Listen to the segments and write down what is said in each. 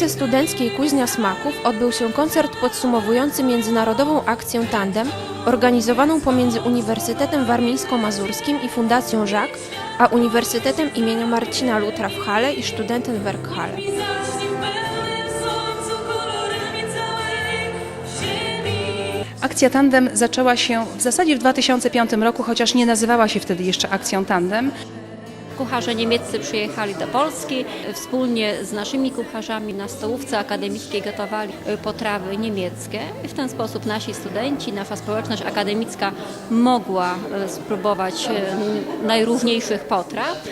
bibliotece studenckiej Kuźnia Smaków odbył się koncert podsumowujący międzynarodową akcję Tandem organizowaną pomiędzy Uniwersytetem Warmińsko-Mazurskim i Fundacją Żak, a Uniwersytetem imienia Marcina Lutra w Halle i Studentenwerk Halle. Akcja Tandem zaczęła się w zasadzie w 2005 roku, chociaż nie nazywała się wtedy jeszcze akcją Tandem. Kucharze niemieccy przyjechali do Polski. Wspólnie z naszymi kucharzami na stołówce akademickiej gotowali y, potrawy niemieckie. I w ten sposób nasi studenci, nasza społeczność akademicka mogła y, spróbować y, najróżniejszych potraw.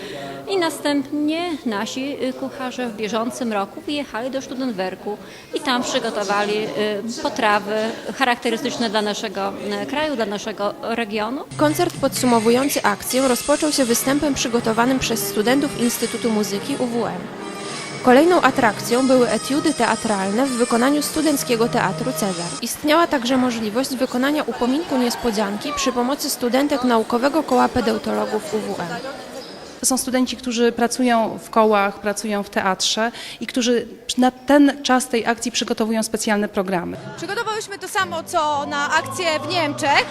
I następnie nasi y, kucharze w bieżącym roku wyjechali do Studenwerku i tam przygotowali y, potrawy charakterystyczne dla naszego y, kraju, dla naszego regionu. Koncert podsumowujący akcję rozpoczął się występem przygotowanym przez studentów Instytutu Muzyki UWM. Kolejną atrakcją były etiudy teatralne w wykonaniu Studenckiego Teatru Cezar. Istniała także możliwość wykonania upominku niespodzianki przy pomocy studentek Naukowego Koła Pedeutologów UWM. Są studenci, którzy pracują w kołach, pracują w teatrze i którzy na ten czas tej akcji przygotowują specjalne programy. Przygotowałyśmy to samo co na akcję w Niemczech,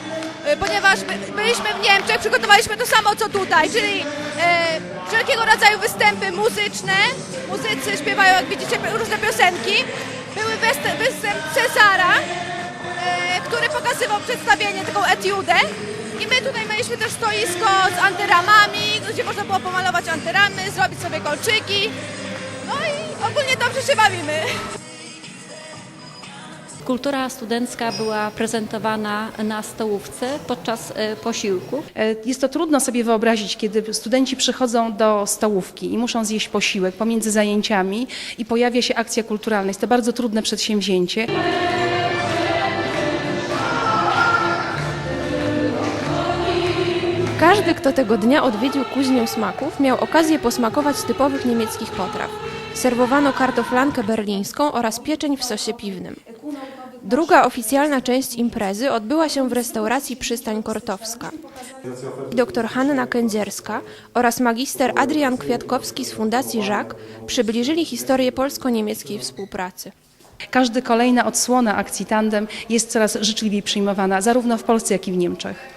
y, ponieważ by- byliśmy w Niemczech, przygotowaliśmy to samo co tutaj, czyli e, wszelkiego rodzaju występy muzyczne. Muzycy śpiewają, jak widzicie, różne piosenki. Były występ Cezara, e, który pokazywał przedstawienie, taką etiudę. I my tutaj mieliśmy też stoisko z antyramami, gdzie można było pomalować antyramy, zrobić sobie kolczyki. No i ogólnie dobrze się bawimy. Kultura studencka była prezentowana na stołówce podczas e, posiłku. E, Jest to trudno sobie wyobrazić, kiedy studenci przychodzą do stołówki i muszą zjeść posiłek pomiędzy zajęciami i pojawia się akcja kulturalna. Jest to bardzo trudne przedsięwzięcie. Każdy, kto tego dnia odwiedził kuźnię smaków, miał okazję posmakować typowych niemieckich potraw. Serwowano kartoflankę berlińską oraz pieczeń w sosie piwnym. Druga oficjalna część imprezy odbyła się w restauracji Przystań Kortowska. Dr Hanna Kędzierska oraz magister Adrian Kwiatkowski z Fundacji Żak przybliżyli historię polsko-niemieckiej współpracy. Każdy kolejna odsłona akcji Tandem jest coraz życzliwiej przyjmowana, zarówno w Polsce, jak i w Niemczech.